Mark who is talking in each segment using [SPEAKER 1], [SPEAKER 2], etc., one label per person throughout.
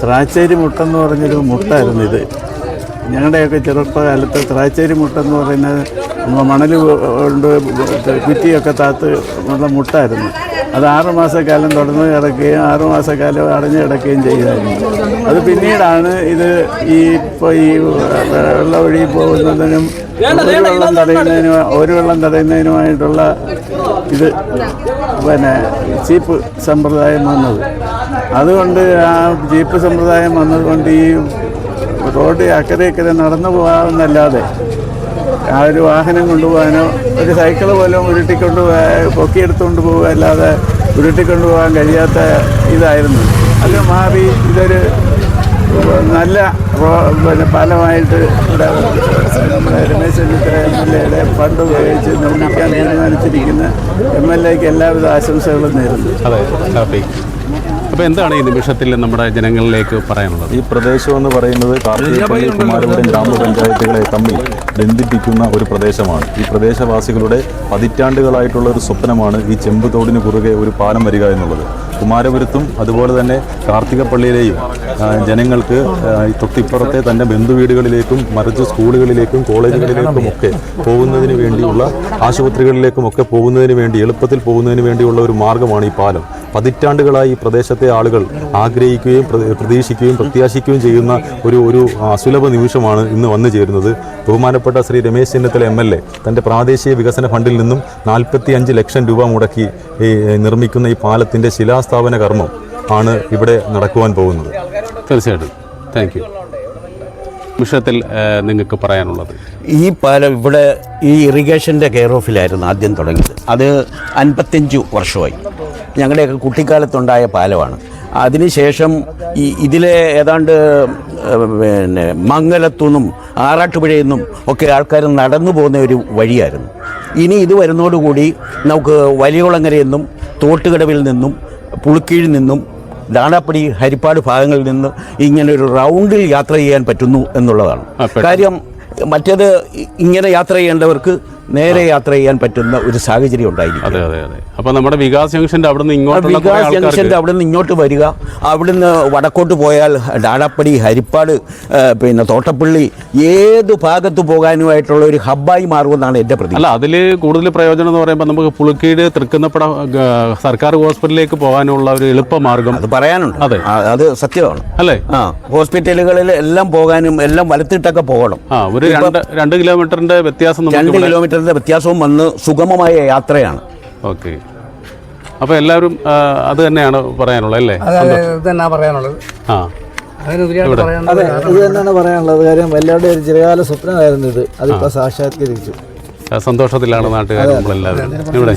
[SPEAKER 1] ത്രാച്ചേരി മുട്ട എന്ന് പറഞ്ഞൊരു മുട്ടായിരുന്നു ഇത്. ഞങ്ങളുടെയൊക്കെ ചെറുപ്പകാലത്ത് ത്രാച്ചേരി മുട്ടെന്ന് പറയുന്നത് മണൽ മണൽ കൊണ്ട് കുറ്റിയൊക്കെ താത്ത് നല്ല മുട്ടായിരുന്നു. അത് ആറുമാസക്കാലം തുടർന്ന് കിടക്കുകയും ആറുമാസക്കാലം അടഞ്ഞു കിടക്കുകയും ചെയ്യുമായിരുന്നു. അത് പിന്നീടാണ് ഇത് ഈ ഇപ്പോൾ ഈ വെള്ളം ഒഴുകി പോകുന്നതിനും ഒരു വെള്ളം തടയുന്നതിനും ഒരു വെള്ളം തടയുന്നതിനുമായിട്ടുള്ള ഇത് പിന്നെ ചീപ്പ് സമ്പ്രദായം വന്നത്. അതുകൊണ്ട് ആ ചീപ്പ് സമ്പ്രദായം വന്നതുകൊണ്ട് ഈ റോഡ് അക്കരെ ഇക്കരെ നടന്നു പോകാമെന്നല്ലാതെ ആ ഒരു വാഹനം കൊണ്ടുപോകാനോ ഒരു സൈക്കിൾ പോലും ഉരുട്ടിക്കൊണ്ട് പോകാ- പൊക്കിയെടുത്തുകൊണ്ട് പോകുക അല്ലാതെ ഉരുട്ടിക്കൊണ്ട് പോകാൻ കഴിയാത്ത ഇതായിരുന്നു. അത് മാറി ഇതൊരു നല്ല പിന്നെ പാലമായിട്ട് ഇവിടെ രമേശ് ചെന്നിത്തല എം എൽ എയുടെ ഫണ്ട് ഉപയോഗിച്ച് നിർമ്മിക്കാൻ തീരുമാനിച്ചിരിക്കുന്ന എം എൽ എക്ക് എല്ലാവിധ ആശംസകളും നേരുന്നു.
[SPEAKER 2] അതെ അപ്പോൾ എന്താണ് ഈ നിമിഷത്തിൽ നമ്മുടെ ജനങ്ങളിലേക്ക് പറയാനുള്ളത്?
[SPEAKER 3] ഈ പ്രദേശം എന്ന് പറയുന്നത് കാർത്തികപ്പള്ളി കുമാരപുരം ഗ്രാമപഞ്ചായത്തുകളെ തമ്മിൽ ബന്ധിപ്പിക്കുന്ന ഒരു പ്രദേശമാണ്. ഈ പ്രദേശവാസികളുടെ പതിറ്റാണ്ടുകളായിട്ടുള്ള ഒരു സ്വപ്നമാണ് ഈ ചെമ്പുതോടിന് കുറുകെ ഒരു പാലം വരിക എന്നുള്ളത്. കുമാരപുരത്തും അതുപോലെ തന്നെ കാർത്തികപ്പള്ളിയിലെയും ജനങ്ങൾക്ക് തൊട്ടിപ്പുറത്തെ തന്റെ ബന്ധുവീടുകളിലേക്കും മറിച്ച് സ്കൂളുകളിലേക്കും കോളേജുകളിലേക്കും ഒക്കെ പോകുന്നതിന് വേണ്ടിയുള്ള ആശുപത്രികളിലേക്കും ഒക്കെ പോകുന്നതിന് വേണ്ടി എളുപ്പത്തിൽ പോകുന്നതിന് വേണ്ടിയുള്ള ഒരു മാർഗമാണ് ഈ പാലം. പതിറ്റാണ്ടുകളായി ഈ പ്രദേശത്തെ ആളുകൾ ആഗ്രഹിക്കുകയും പ്രതീക്ഷിക്കുകയും പ്രത്യാശിക്കുകയും ചെയ്യുന്ന ഒരു ഒരു അസുലഭ നിമിഷമാണ് ഇന്ന് വന്നു ചേരുന്നത്. ബഹുമാനപ്പെട്ട Shri Ramesh Chennithala M L A തന്റെ പ്രാദേശിക വികസന ഫണ്ടിൽ നിന്നും നാൽപ്പത്തി അഞ്ച് ലക്ഷം രൂപ മുടക്കി ഈ നിർമ്മിക്കുന്ന ഈ പാലത്തിന്റെ ശിലാസ്ഥാപന കർമ്മം ആണ് ഇവിടെ നടക്കുവാൻ പോകുന്നത്.
[SPEAKER 2] തീർച്ചയായിട്ടും. താങ്ക് യു വിഷയത്തിൽ നിങ്ങൾക്ക് പറയാനുള്ളത്.
[SPEAKER 4] ഈ പാലം ഇവിടെ ഈ ഇറിഗേഷന്റെ കെയർ ഓഫിലായിരുന്നു ആദ്യം തുടങ്ങിയത്. അത് അൻപത്തഞ്ച് വർഷമായി. ഞങ്ങളുടെയൊക്കെ കുട്ടിക്കാലത്തുണ്ടായ പാലമാണ്. അതിനുശേഷം ഈ ഇതിലെ ഏതാണ്ട് പിന്നെ മംഗലത്തുനിന്നും ആറാട്ടുപുഴയിൽ നിന്നും ഒക്കെ ആൾക്കാർ നടന്നു പോകുന്ന ഒരു വഴിയായിരുന്നു. ഇനി ഇത് വരുന്നതോടുകൂടി നമുക്ക് വലിയകുളങ്ങരയിൽ നിന്നും തോട്ടുകടവിൽ നിന്നും പുളുക്കീഴിൽ നിന്നും ദാണാപ്പടി ഹരിപ്പാട് ഭാഗങ്ങളിൽ നിന്ന് ഇങ്ങനെ ഒരു റൗണ്ടിൽ യാത്ര ചെയ്യാൻ പറ്റുന്നു എന്നുള്ളതാണ്. കാര്യം മറ്റേത് ഇങ്ങനെ യാത്ര ചെയ്യേണ്ടവർക്ക് നേരെ യാത്ര ചെയ്യാൻ പറ്റുന്ന ഒരു സാഹചര്യം ഉണ്ടായിരിക്കും.
[SPEAKER 2] അതെ അതെ അതെ. അപ്പോൾ നമ്മുടെ വികാസ് ജംഗ്ഷന്റെ അവിടെ നിന്ന് ഇങ്ങോട്ടുള്ള കുറേ
[SPEAKER 4] വികാസ് ജംഗ്ഷന്റെ
[SPEAKER 2] അവിടുന്ന്
[SPEAKER 4] അവിടെ നിന്ന് ഇങ്ങോട്ട് വരിക. അവിടുന്ന് വടക്കോട്ട് പോയാൽ ഡാടാപ്പടി ഹരിപ്പാട് പിന്നെ തോട്ടപ്പള്ളി ഏത് ഭാഗത്ത് പോകാനുമായിട്ടുള്ള ഒരു ഹബ്ബായി മാറുമെന്നാണ് എന്റെ പ്രതി
[SPEAKER 2] അല്ല അതിൽ കൂടുതൽ പ്രയോജനം എന്ന് പറയുമ്പോൾ നമുക്ക് പുളുക്കീട് തൃക്കുന്നപ്പട സർക്കാർ ഹോസ്പിറ്റലിലേക്ക് പോകാനുള്ള ഒരു എളുപ്പ മാർഗം
[SPEAKER 4] അത് പറയാനുണ്ട്.
[SPEAKER 2] അതെ.
[SPEAKER 4] അത് സത്യമാണ്.
[SPEAKER 2] അല്ലേ?
[SPEAKER 4] ആ ഹോസ്പിറ്റലുകളിൽ എല്ലാം പോകാനും എല്ലാം വലത്തിട്ടൊക്കെ പോകണം.
[SPEAKER 2] ആ ഒരു രണ്ട് കിലോമീറ്ററിന്റെ വ്യത്യാസം
[SPEAKER 4] രണ്ട്
[SPEAKER 2] നമുക്ക്
[SPEAKER 4] കിലോമീറ്ററിന്റെ വ്യത്യാസവും വന്ന് സുഗമമായ യാത്രയാണ്.
[SPEAKER 2] ഓക്കെ. അപ്പോൾ എല്ലാവരും അത് തന്നെയാണ് പറയാനുള്ളത് അല്ലേ?
[SPEAKER 5] തന്നെ പറയാനുള്ളത്.
[SPEAKER 2] ആ.
[SPEAKER 6] അതെ ഇത് തന്നെയാണ് പറയാനുള്ളത്. കാര്യം എല്ലാവരുടെയും ഒരു ചിരകാല സ്വപ്നമായിരുന്നു ഇത്. അതിപ്പോൾ സാക്ഷാത്കരിച്ചു.
[SPEAKER 2] സന്തോഷത്തിലാണ് നാട്ടുകാർ നമ്മളെല്ലാവരും. ഇവിടെ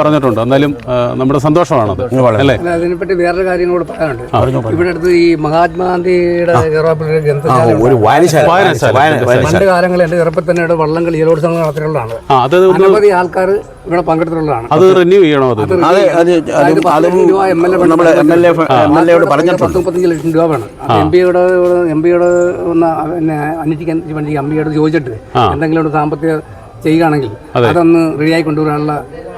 [SPEAKER 2] പറഞ്ഞിട്ടുണ്ട്. എന്നാലും നമ്മുടെ സന്തോഷമാണത്. അല്ലേ?
[SPEAKER 5] അതിനെപ്പറ്റി വേറൊരു കാര്യം കൂടെ പറയാനുണ്ട്. ഇവിടെ അടുത്ത് ഈ മഹാത്മാഗാന്ധിയുടെ. പണ്ട് കാലങ്ങളിൽ എന്റെ ചെറുപ്പത്തിൽ തന്നെ ഇവിടെ വള്ളംകളി ജലോത്സവം നടത്തിയിട്ടുള്ളതാണ്.
[SPEAKER 2] ആ അത് ഒന്ന്
[SPEAKER 5] അനവധി ആൾക്കാർ ഇവിടെ പങ്കെടുത്തിട്ടുള്ളതാണ്.
[SPEAKER 2] അത് റിന്യൂ ചെയ്യണോ
[SPEAKER 5] പത്ത് മുപ്പത്തഞ്ച് ലക്ഷം രൂപ വേണം. എം പിയോട് എം പിയോട് ഒന്ന് പിന്നെ അന്വേഷിക്കാൻ വേണ്ടി എം പിയോട് ചോദിച്ചിട്ട് എന്തെങ്കിലും ഒരു സാമ്പത്തിക ചെയ്യുകയാണെങ്കിൽ അതൊന്ന് റെഡിയായി കൊണ്ടുവരാനുള്ള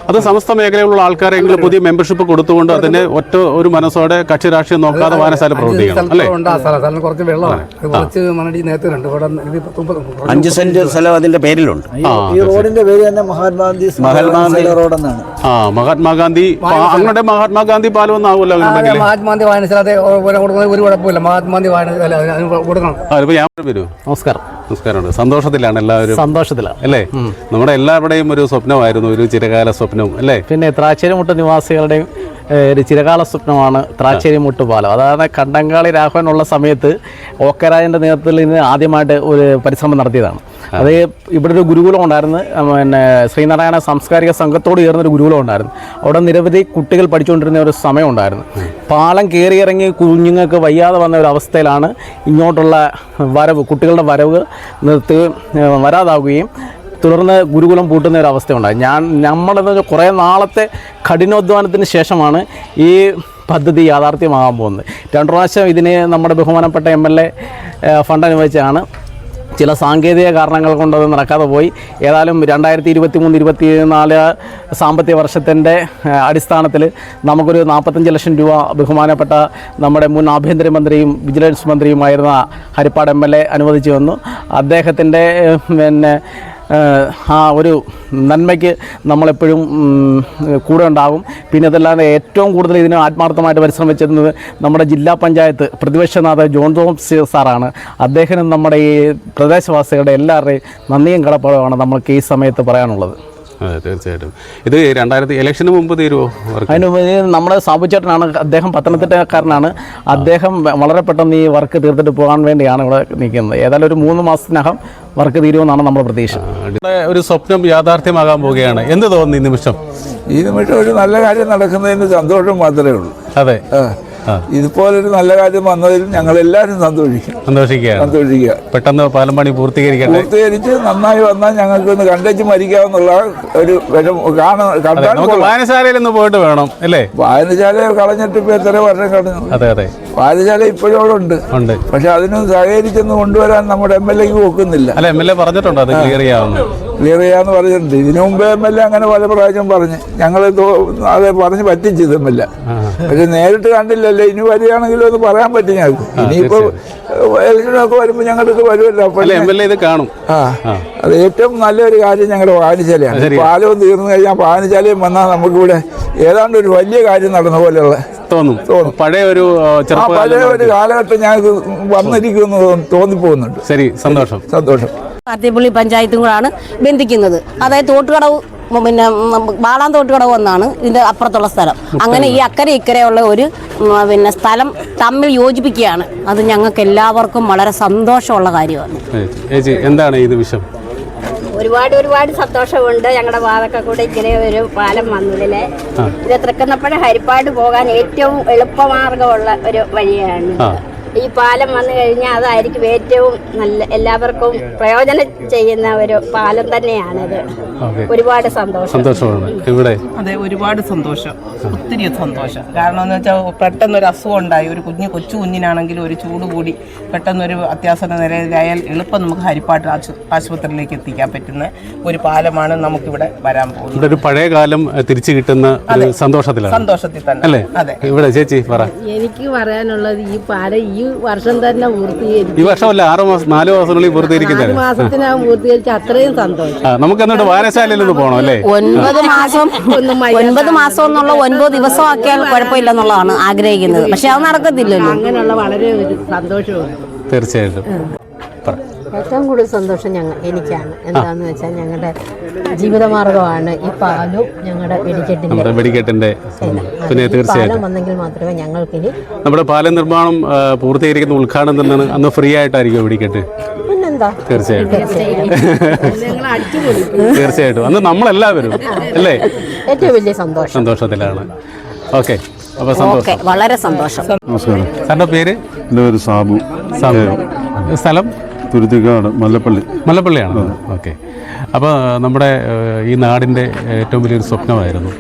[SPEAKER 2] അത് സമസ്ത മേഖലയിലുള്ള ആൾക്കാരെങ്കിലും പുതിയ മെമ്പർഷിപ്പ് കൊടുത്തുകൊണ്ട് അതിന്റെ ഒറ്റ ഒരു മനസ്സോടെ കക്ഷി രാഷ്ട്രീയം നോക്കാതെ വായനശാല പ്രവർത്തിക്കണം അല്ലേ?
[SPEAKER 5] കുറച്ച് വെള്ളമാണ്.
[SPEAKER 4] അഞ്ച് സെന്റ് സ്ഥലം അതിന്റെ പേരിലുണ്ട്.
[SPEAKER 6] ഈ- റോഡിന്റെ പേര് തന്നെ മഹാത്മാഗാന്ധി
[SPEAKER 4] മഹാത്മാഗാന്ധി
[SPEAKER 6] റോഡെന്നാണ്.
[SPEAKER 2] ആ മഹാത്മാഗാന്ധി അങ്ങോട്ട് മഹാത്മാഗാന്ധി പാലം ഒന്നും ആവുമല്ലോ
[SPEAKER 5] മഹാത്മാഗാന്ധി വായനശാല ഒരു- കുഴപ്പമില്ല. മഹാത്മാഗാന്ധി വായനശാല കൊടുക്കണം.
[SPEAKER 2] ഞാൻ വരൂ.
[SPEAKER 7] നമസ്കാരം.
[SPEAKER 2] നമസ്കാരമുണ്ട്. സന്തോഷത്തിലാണ് എല്ലാവരും.
[SPEAKER 7] സന്തോഷത്തിലാണ്.
[SPEAKER 2] അല്ലേ? നമ്മുടെ എല്ലാവരുടെയും ഒരു സ്വപ്നമായിരുന്നു ഒരു ചിരകാല സ്വപ്നം. അല്ലേ?
[SPEAKER 7] പിന്നെ ത്രാച്ചേരിമുട്ട് നിവാസികളുടെയും ഒരു ചിരകാല സ്വപ്നമാണ് ത്രാച്ചേരിമുട്ട് പാലം. അതായത് കണ്ടങ്കാളി രാഘവൻ ഉള്ള സമയത്ത് ഓക്കരാജന്റെ നേതൃത്വത്തിൽ ഇന്ന് ആദ്യമായിട്ട് ഒരു പരിശ്രമം നടത്തിയതാണ്. അത് ഇവിടെ ഒരു ഗുരുകുലം ഉണ്ടായിരുന്നു. പിന്നെ ശ്രീനാരായണ സാംസ്കാരിക സംഘത്തോട് ചേർന്നൊരു ഗുരുകുലം ഉണ്ടായിരുന്നു. അവിടെ നിരവധി കുട്ടികൾ പഠിച്ചുകൊണ്ടിരുന്ന ഒരു സമയം ഉണ്ടായിരുന്നു. പാലം കയറി ഇറങ്ങി കുഞ്ഞുങ്ങൾക്ക് വയ്യാതെ വന്ന ഒരു അവസ്ഥയിലാണ് ഇങ്ങോട്ടുള്ള വരവ് കുട്ടികളുടെ വരവ് നിർത്തുകയും വരാതാവുകയും തുടർന്ന് ഗുരുകുലം പൂട്ടുന്ന ഒരു അവസ്ഥയുണ്ടായി. ഞാൻ നമ്മളെന്ന് കുറേ നാളത്തെ കഠിനാധ്വാനത്തിന് ശേഷമാണ് ഈ പദ്ധതി യാഥാർത്ഥ്യമാകാൻ പോകുന്നത്. രണ്ടു പ്രാവശ്യം ഇതിന് നമ്മുടെ ബഹുമാനപ്പെട്ട എം എൽ എ ഫണ്ട് അനുവദിച്ചാണ് ചില സാങ്കേതിക കാരണങ്ങൾ കൊണ്ടത് നടക്കാതെ പോയി. ഏതായാലും രണ്ടായിരത്തി ഇരുപത്തി മൂന്ന് ഇരുപത്തി നാല് സാമ്പത്തിക വർഷത്തിന്റെ അടിസ്ഥാനത്തിൽ നമുക്കൊരു നാൽപ്പത്തഞ്ച് ലക്ഷം രൂപ ബഹുമാനപ്പെട്ട നമ്മുടെ മുൻ ആഭ്യന്തരമന്ത്രിയും വിജിലൻസ് മന്ത്രിയുമായിരുന്ന ഹരിപ്പാട് എം എൽ എ അനുവദിച്ചു വന്നു അദ്ദേഹത്തിന്റെ പിന്നെ ആ ഒരു നന്മയ്ക്ക് നമ്മളെപ്പോഴും കൂടെ ഉണ്ടാകും പിന്നെ അതല്ലാതെ ഏറ്റവും കൂടുതൽ ഇതിന് ആത്മാർത്ഥമായിട്ട് പരിശ്രമിച്ചിരുന്നത് നമ്മുടെ ജില്ലാ പഞ്ചായത്ത് പ്രതിപക്ഷ നേതാവ് ജോൺ തോംസ് സാറാണ്. അദ്ദേഹം നമ്മുടെ ഈ പ്രദേശവാസികളുടെ എല്ലാവരുടെയും നന്ദിയും കടപ്പാടുമാണ് നമ്മൾക്ക് ഈ സമയത്ത് പറയാനുള്ളത്.
[SPEAKER 2] അതെ തീർച്ചയായിട്ടും. ഇത് രണ്ടായിരത്തി ഇലക്ഷന് മുമ്പ് തീരുമോ
[SPEAKER 7] അതിന് മുമ്പ് നമ്മുടെ സാബുചേട്ടനാണ് അദ്ദേഹം പത്തനംതിട്ടക്കാരനാണ്. അദ്ദേഹം വളരെ പെട്ടെന്ന് ഈ വർക്ക് തീർത്തിട്ട് പോകാൻ വേണ്ടിയാണ് ഇവിടെ നിൽക്കുന്നത്. ഏതായാലും ഒരു മൂന്ന് മാസത്തിനകം വർക്ക് തീരുമെന്നാണ് നമ്മുടെ പ്രതീക്ഷ.
[SPEAKER 2] ഒരു സ്വപ്നം യാഥാർത്ഥ്യമാകാൻ പോവുകയാണ്. എന്ത് തോന്നുന്നു ഈ നിമിഷം?
[SPEAKER 8] ഈ നിമിഷം ഒരു നല്ല കാര്യം നടക്കുന്നതിന് സന്തോഷം മാത്രമേ ഉള്ളൂ.
[SPEAKER 2] അതെ.
[SPEAKER 8] ഇതുപോലൊരു നല്ല കാര്യം വന്നതിൽ ഞങ്ങൾ എല്ലാവരും സന്തോഷിക്കും.
[SPEAKER 2] സന്തോഷിക്കുക.
[SPEAKER 8] സന്തോഷിക്കുക.
[SPEAKER 2] പെട്ടെന്ന് പാലം പണി പൂർത്തീകരിക്കട്ടെ?
[SPEAKER 8] പൂർത്തീകരിച്ച് നന്നായി വന്നാൽ ഞങ്ങൾക്ക് ഒന്ന് കണ്ടേച്ച് മരിക്കാമെന്നുള്ള ഒരു
[SPEAKER 2] വായനശാലയിൽ ഒന്ന് പോയിട്ട് വേണം അല്ലേ?
[SPEAKER 8] വായനശാല കളഞ്ഞിട്ട് ഇപ്പൊ എത്ര വർഷം കളഞ്ഞു
[SPEAKER 2] അതെ അതെ.
[SPEAKER 8] വായനശാല ഇപ്പോഴും അവിടെ ഉണ്ട്.
[SPEAKER 2] ഉണ്ട്.
[SPEAKER 8] പക്ഷെ അതിന് സഹകരിച്ചെന്ന് കൊണ്ടുവരാൻ നമ്മുടെ എം എൽ എക്ക് ഒക്കുന്നില്ല.
[SPEAKER 2] അല്ല എം എൽ എ പറഞ്ഞിട്ടുണ്ട് അത് ക്ലിയർ ചെയ്യാവുന്ന
[SPEAKER 8] ക്ലിയർ ചെയ്യാന്ന് പറഞ്ഞിട്ടുണ്ട്. ഇതിനു മുമ്പ് എം എൽ എ അങ്ങനെ പല പ്രാവശ്യം പറഞ്ഞ്. ഞങ്ങൾ അത് പറഞ്ഞ് പറ്റിച്ചത് എം എൽ എ. പക്ഷെ നേരിട്ട് കണ്ടില്ലല്ലോ. ഇനി വരികയാണെങ്കിലും ഒന്ന് പറയാൻ പറ്റും ഞങ്ങൾക്ക്. ഇനിയിപ്പോ ഇലക്ഷനൊക്കെ വരുമ്പോൾ ഞങ്ങൾക്ക് വരുമല്ലോ. അപ്പോൾ
[SPEAKER 2] ഇത് കാണും.
[SPEAKER 8] ആ. അത് ഏറ്റവും നല്ലൊരു കാര്യം ഞങ്ങളുടെ വായനശാലയാണ് പാലവും തീർന്നു കഴിഞ്ഞാൽ വായനശാലയും വന്നാൽ നമുക്കിവിടെ ഏതാണ്ട് ഒരു വലിയ കാര്യം നടന്ന പോലെയുള്ള
[SPEAKER 2] തോന്നും. പഴയ ഒരു
[SPEAKER 8] പഴയ ഒരു കാലഘട്ടം ഞങ്ങൾക്ക് വന്നിരിക്കുന്നു തോന്നി- തോന്നിപ്പോകുന്നുണ്ട്.
[SPEAKER 2] ശരി സന്തോഷം.
[SPEAKER 8] സന്തോഷം.
[SPEAKER 9] കാർത്തിപ്പള്ളി പഞ്ചായത്തും കൂടാണ് ബന്ധിക്കുന്നത്. അതായത് തോട്ടുകടവ് പിന്നെ ഉം, ബാളാം തോട്ടുകടവ് എന്നാണ് ഇതിന്റെ അപ്പുറത്തുള്ള സ്ഥലം. അങ്ങനെ ഈ അക്കരെ ഇക്കരെയുള്ള ഒരു പിന്നെ സ്ഥലം തമ്മിൽ യോജിപ്പിക്കുകയാണ്. അത് ഞങ്ങൾക്ക് എല്ലാവർക്കും വളരെ സന്തോഷമുള്ള കാര്യമാണ്.
[SPEAKER 2] എന്താണ് ഈ നിമിഷം
[SPEAKER 10] ഒരുപാട് ഒരുപാട് സന്തോഷമുണ്ട്. ഞങ്ങളുടെ വാതൊക്കെ കൂടെ ഇങ്ങനെ ഒരു പാലം വന്നതിൽ. ഇത് തൃക്കുന്നപ്പുഴ ഹരിപ്പാട് പോകാൻ ഏറ്റവും എളുപ്പമാർഗമുള്ള ഒരു വഴിയാണ്. ഈ പാലം വന്നു കഴിഞ്ഞാൽ അതായിരിക്കും ഏറ്റവും നല്ല എല്ലാവർക്കും പ്രയോജനം ചെയ്യുന്ന ഒരു പാലം തന്നെയാണത്. ഒരുപാട് സന്തോഷം.
[SPEAKER 2] സന്തോഷമാണ്. ഇവിടെ
[SPEAKER 11] അതെ ഒരുപാട് സന്തോഷം. ഒത്തിരി സന്തോഷം. കാരണം എന്ന് വെച്ചാൽ പെട്ടെന്ന് ഒരു അസുഖം ഉണ്ടായി ഒരു കുഞ്ഞ് കൊച്ചു കുഞ്ഞിനാണെങ്കിലും ഒരു ചൂട് കൂടി പെട്ടെന്നൊരു അത്യാസന നിലയിലായാൽ എളുപ്പം നമുക്ക് ഹരിപ്പാട്ട് ആശു- ആശുപത്രിയിലേക്ക് എത്തിക്കാൻ പറ്റുന്ന ഒരു പാലമാണ് നമുക്കിവിടെ വരാൻ പോകുന്നത്.
[SPEAKER 2] ഇവിടെ ഒരു പഴയ കാലം തിരിച്ചു കിട്ടുന്ന ഒരു സന്തോഷത്തിലാണ്.
[SPEAKER 11] സന്തോഷത്തിൽ തന്നെ.
[SPEAKER 2] അല്ലേ? ഇവിടെ ചേച്ചി പറ.
[SPEAKER 9] എനിക്ക് പറയാനുള്ളത് ഈ പാലം ഈ വർഷം തന്നെ പൂർത്തീകരിച്ചു
[SPEAKER 2] ഈ വർഷമല്ല ആറ് മാസം നാല് മാസത്തിനുള്ളിൽ പൂർത്തീകരിക്കുന്നത്
[SPEAKER 9] മാസത്തിനകം പൂർത്തീകരിച്ച അത്രയും സന്തോഷം.
[SPEAKER 2] നമുക്ക് എന്നിട്ട് വായനശാലയിൽ ഒന്ന് പോകണം അല്ലേ?
[SPEAKER 9] ഒൻപത് മാസം ഒൻപത് മാസം എന്നുള്ള ഒൻപത് ദിവസം ആക്കിയാൽ കുഴപ്പമില്ലെന്നുള്ളതാണ് ആഗ്രഹിക്കുന്നത്. പക്ഷെ അത് നടക്കത്തില്ലല്ലോ. അങ്ങനെയുള്ള വളരെ ഒരു സന്തോഷമാണ്
[SPEAKER 2] തീർച്ചയായിട്ടും.
[SPEAKER 9] ഏറ്റവും കൂടുതൽ സന്തോഷം ഞങ്ങൾ എനിക്കാണ്. എന്താന്ന് വെച്ചാൽ ഞങ്ങളുടെ ജീവിതമാർഗമാണ് ഈ പാലും ഞങ്ങളുടെ വെടിക്കെട്ടിന്റെ
[SPEAKER 2] വെടിക്കെട്ടിന്റെ പിന്നെ തീർച്ചയായിട്ടും.
[SPEAKER 9] വന്നെങ്കിൽ മാത്രമേ ഞങ്ങൾക്ക് ഇനി
[SPEAKER 2] നമ്മുടെ പാലം നിർമ്മാണം പൂർത്തീകരിക്കുന്ന ഉദ്ഘാടനം തന്നെ അന്ന് ഫ്രീ ആയിട്ടായിരിക്കും വെടിക്കെട്ട്. തീർച്ചയായിട്ടും. തീർച്ചയായിട്ടും. അന്ന് നമ്മളെല്ലാവരും അല്ലേ?
[SPEAKER 9] ഏറ്റവും വലിയ സന്തോഷം.
[SPEAKER 2] സന്തോഷത്തിലാണ്. ഓക്കെ. അപ്പൊ സന്തോഷം.
[SPEAKER 9] വളരെ സന്തോഷം.
[SPEAKER 3] നമസ്കാരം.
[SPEAKER 2] സാറിന്റെ പേര്?
[SPEAKER 3] എന്റെ പേര് സാബു.
[SPEAKER 2] സാബു. സ്ഥലം?
[SPEAKER 3] തുരുത്തിക്കാട് മല്ലപ്പള്ളി.
[SPEAKER 2] മല്ലപ്പള്ളിയാണ്. ഓക്കെ. അപ്പോൾ നമ്മുടെ ഈ നാടിന്റെ ഏറ്റവും വലിയൊരു സ്വപ്നമായിരുന്നു.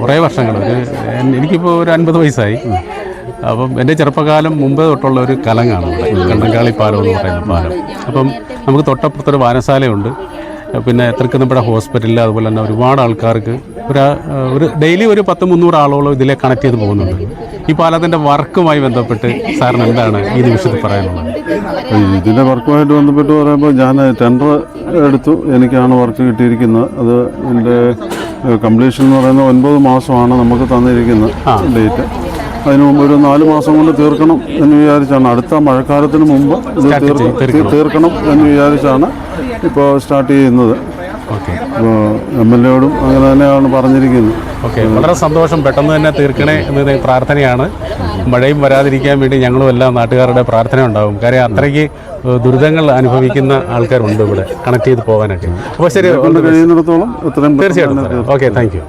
[SPEAKER 2] കുറേ വർഷങ്ങൾ ഒരു എനിക്കിപ്പോൾ ഒരു അൻപത് വയസ്സായി. അപ്പം എന്റെ ചെറുപ്പകാലം മുമ്പ് തൊട്ടുള്ള ഒരു കലങ്ങാണ് ഇവിടെ കണ്ണങ്കാളി പാലം എന്ന് പറയുന്ന പാലം. അപ്പം നമുക്ക് തൊട്ടപ്പുറത്തൊരു വായനശാലയുണ്ട്. പിന്നെ തൃക്കുന്നപ്പുഴ ഹോസ്പിറ്റലിൽ അതുപോലെ തന്നെ ഒരുപാട് ആൾക്കാർക്ക് ഒരു ഒരു ഡെയിലി ഒരു പത്ത് മുന്നൂറ് ആളോളം ഇതിലെ കണക്ട് ചെയ്ത് പോകുന്നുണ്ട്. ഈ പാലത്തിന്റെ വർക്കുമായി ബന്ധപ്പെട്ട് സാറിന് എന്താണ് ഈ നിമിഷത്തിൽ പറയാനുള്ളത്?
[SPEAKER 3] ഇതിന്റെ വർക്കുമായിട്ട് ബന്ധപ്പെട്ട് പറയുമ്പോൾ ഞാൻ ടെൻഡർ എടുത്തു. എനിക്കാണ് വർക്ക് കിട്ടിയിരിക്കുന്നത്. അത് എന്റെ കംപ്ലീഷൻ എന്ന് പറയുന്നത് ഒൻപത് മാസമാണ് നമുക്ക് തന്നിരിക്കുന്നത് ഡേറ്റ്. അതിന് മുമ്പ് ഒരു നാല് മാസം കൊണ്ട് തീർക്കണം എന്ന് വിചാരിച്ചാണ്. അടുത്ത മഴക്കാലത്തിന് മുമ്പ് ഇത്
[SPEAKER 2] തീർക്കണം.
[SPEAKER 3] എന്ന് വിചാരിച്ചാണ് ഇപ്പോൾ സ്റ്റാർട്ട് ചെയ്യുന്നത്. എം എൽ എയോടും അങ്ങനെ തന്നെയാണ് പറഞ്ഞിരിക്കുന്നത്.
[SPEAKER 2] ഓക്കെ. വളരെ സന്തോഷം പെട്ടെന്ന് തന്നെ തീർക്കണേ എന്നത് പ്രാർത്ഥനയാണ്. മഴയും വരാതിരിക്കാൻ വേണ്ടി ഞങ്ങളും എല്ലാ നാട്ടുകാരുടെ പ്രാർത്ഥന ഉണ്ടാകും. കാര്യം അത്രയ്ക്ക് ദുരിതങ്ങൾ അനുഭവിക്കുന്ന ആൾക്കാരുണ്ട് ഇവിടെ. കണക്ട് ചെയ്ത് പോകാനൊക്കെ. അപ്പോൾ ശരി
[SPEAKER 3] കഴിയുന്നിടത്തോളം
[SPEAKER 2] തീർച്ചയായിട്ടും ഓക്കെ താങ്ക് യു.